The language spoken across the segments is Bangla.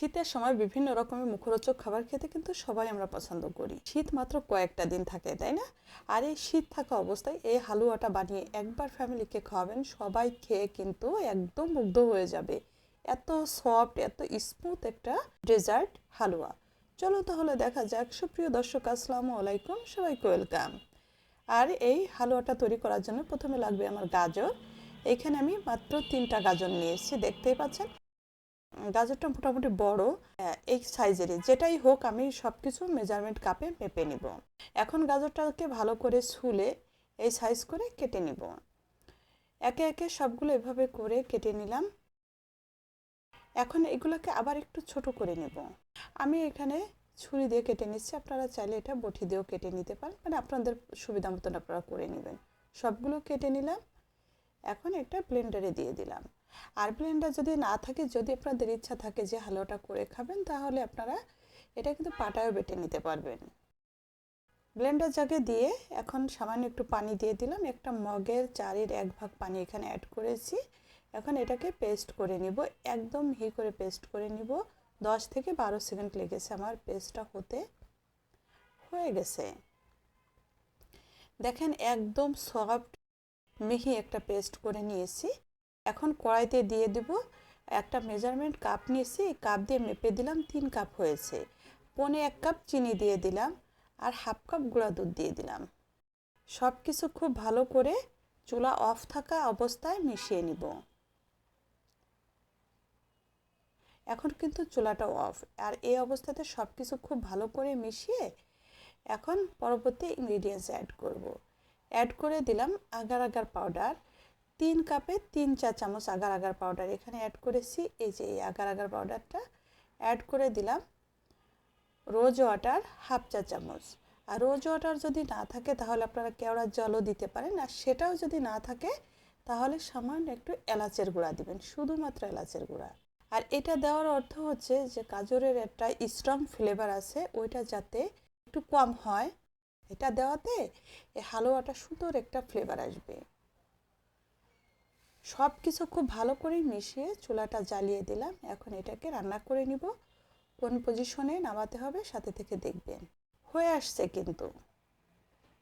শীতের সময় বিভিন্ন রকমের মুখরোচক খাবার খেতে কিন্তু সবাই আমরা পছন্দ করি। শীত মাত্র কয়েকটা দিন থাকে, তাই না? আর এই শীত থাকা অবস্থায় এই হালুয়াটা বানিয়ে একবার ফ্যামিলিকে খাওয়াবেন, সবাই খেয়ে কিন্তু একদম মুগ্ধ হয়ে যাবে। এত সফট, এত স্মুথ একটা ডেজার্ট হালুয়া। চলো তাহলে দেখা যাক। সুপ্রিয় দর্শক, আসসালামু আলাইকুম। সবাইকে ওয়েলকাম। আর এই হালুয়াটা তৈরি করার জন্য প্রথমে লাগবে আমার গাজর। এখানে আমি মাত্র তিনটা গাজর নিয়েছি, দেখতেই পাচ্ছেন। গাজরটা মোটামুটি বড় এই সাইজেরই। যেটাই হোক, আমি সব কিছু মেজারমেন্ট কাপে মেপে নিব। এখন গাজরটাকে ভালো করে ছুলে এই সাইজ করে কেটে নিব। একে একে সবগুলো এভাবে করে কেটে নিলাম। এখন এগুলোকে আবার একটু ছোট করে নেব। আমি এখানে ছুরি দিয়ে কেটে নিচ্ছি। আপনারা চাইলে এটা বটি দিয়েও কেটে নিতে পারেন। মানে আপনাদের সুবিধা মতন আপনারা করে নেবেন। সবগুলো কেটে নিলাম। এখন একটা ব্লেন্ডারে দিয়ে দিলাম। আর ব্লেন্ডার যদি না থাকে, যদি আপনাদের ইচ্ছা থাকে যে হালুয়াটা করে খাবেন, তাহলে আপনারা এটা কিন্তু পাটায়ও বেটে নিতে পারবেন। ব্লেন্ডার জাগে দিয়ে এখন সামান্য একটু পানি দিয়ে দিলাম। একটা মগের চারের এক ভাগ পানি এখানে অ্যাড করেছি। এখন এটাকে পেস্ট করে নিব। একদম মিহি করে পেস্ট করে নিব। দশ থেকে বারো সেকেন্ড লেগেছে আমার পেস্টটা হতে। হয়ে গেছে। দেখেন একদম সফট মিহি একটা পেস্ট করে নিয়েছি। এখন কড়াইতে দিয়ে দেব একটা মেজারমেন্ট কাপ নিয়েছি, এই কাপ দিয়ে মেপে দিলাম, তিন কাপ হয়েছে। পনে এক কাপ চিনি দিয়ে দিলাম আর হাফ কাপ গুঁড়া দুধ দিয়ে দিলাম। সব কিছু খুব ভালো করে চুলা অফ থাকা অবস্থায় মিশিয়ে নিব। এখন কিন্তু চুলাটা অফ আর এই অবস্থাতে সব কিছু খুব ভালো করে মিশিয়ে এখন পরবর্তী ইনগ্রিডিয়েন্টস অ্যাড করব। অ্যাড করে দিলাম আগার আগার পাউডার তিন কাপে তিন চা চামচ আগার আগার পাউডার এখানে অ্যাড করেছি। এই যে এই আগার আগার পাউডারটা অ্যাড করে দিলাম। রোজ ওয়াটার হাফ চা চামচ। আর রোজ ওয়াটার যদি না থাকে তাহলে আপনারা কেওড়ার জলও দিতে পারেন। আর সেটাও যদি না থাকে তাহলে সামান্য একটু এলাচের গুঁড়া দিবেন, শুধুমাত্র এলাচের গুঁড়া। আর এটা দেওয়ার অর্থ হচ্ছে যে গাজরের একটা স্ট্রং ফ্লেভার আছে, ওইটা যাতে একটু কম হয়। এটা দেওয়াতে এই হালুয়াটা সুন্দর একটা ফ্লেভার আসবে। সব কিছু খুব ভালো করে মিশিয়ে চুলাটা জ্বালিয়ে দিলাম। এখন এটাকে রান্না করে নিব। কোন পজিশনে নামাতে হবে সাথে থেকে দেখবেন। হয়ে আসছে কিন্তু।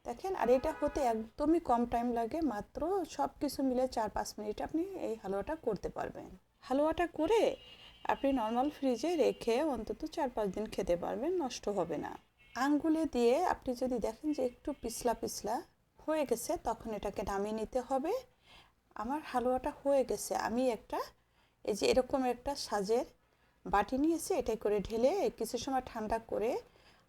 দেখেন, আর এটা হতে একদমই কম টাইম লাগে, মাত্র সব কিছু মিলে চার পাঁচ মিনিট আপনি এই হালুয়াটা করতে পারবেন। হালুয়াটা করে আপনি নর্মাল ফ্রিজে রেখে অন্তত চার পাঁচ দিন খেতে পারবেন, নষ্ট হবে না। আঙ্গুলে দিয়ে আপনি যদি দেখেন যে একটু পিছলা পিছলা হয়ে গেছে, তখন এটাকে নামিয়ে নিতে হবে। আমার হালুয়াটা হয়ে গেছে। আমি একটা, এই যে এরকম একটা সাজের বাটি নিয়েছি এটাই করে ঢেলে কিছু সময় ঠান্ডা করে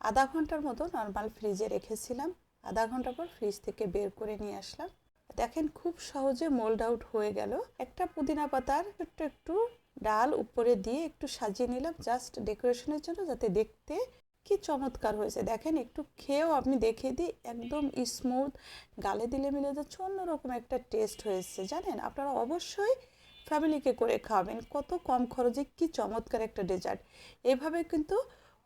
আধা ঘণ্টার মতো নর্মাল ফ্রিজে রেখেছিলাম। আধা ঘণ্টা পর ফ্রিজ থেকে বের করে নিয়ে আসলাম। দেখেন খুব সহজে মোল্ড আউট হয়ে গেল। একটা পুদিনা পাতার একটু একটু ডাল উপরে দিয়ে একটু সাজিয়ে নিলাম। জাস্ট ডেকোরেশনের জন্য যাতে দেখতে কি চমৎকার হয়েছে। দেখেন, একটু খেয়েও আপনি দেখে দিই, একদম স্মুথ গালে দিলে মিলে যাচ্ছে অন্যরকম একটা টেস্ট হয়েছে, জানেন? আপনারা অবশ্যই ফ্যামিলিকে করে খাওয়াবেন, কত কম খরচে কি চমৎকার একটা ডেজার্ট এভাবে কিন্তু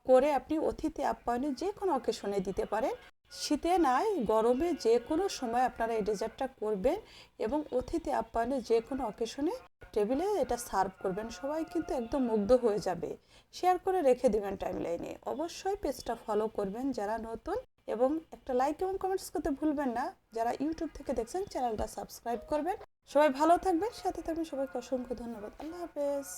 করে আপনি অতিথি আপ্যায়নে যে কোনো অকেশনে দিতে পারেন। শীতে নাই, গরমে যে কোনো সময় আপনারা এই ডেজার্টটা করবেন এবং অতিথি আপ্যায়নে যে কোনো অকেশনে টেবিলে এটা সার্ভ করবেন। সবাই কিন্তু একদম মুগ্ধ হয়ে যাবে। শেয়ার করে রেখে দেবেন টাইম লাইনে অবশ্যই পেজটা ফলো করবেন যারা নতুন এবং একটা লাইক এবং কমেন্টস করতে ভুলবেন না। যারা ইউটিউব থেকে দেখছেন, চ্যানেলটা সাবস্ক্রাইব করবেন। সবাই ভালো থাকবেন, সাথে থাকবেন। সবাইকে অসংখ্য ধন্যবাদ। আল্লাহ হাফেজ।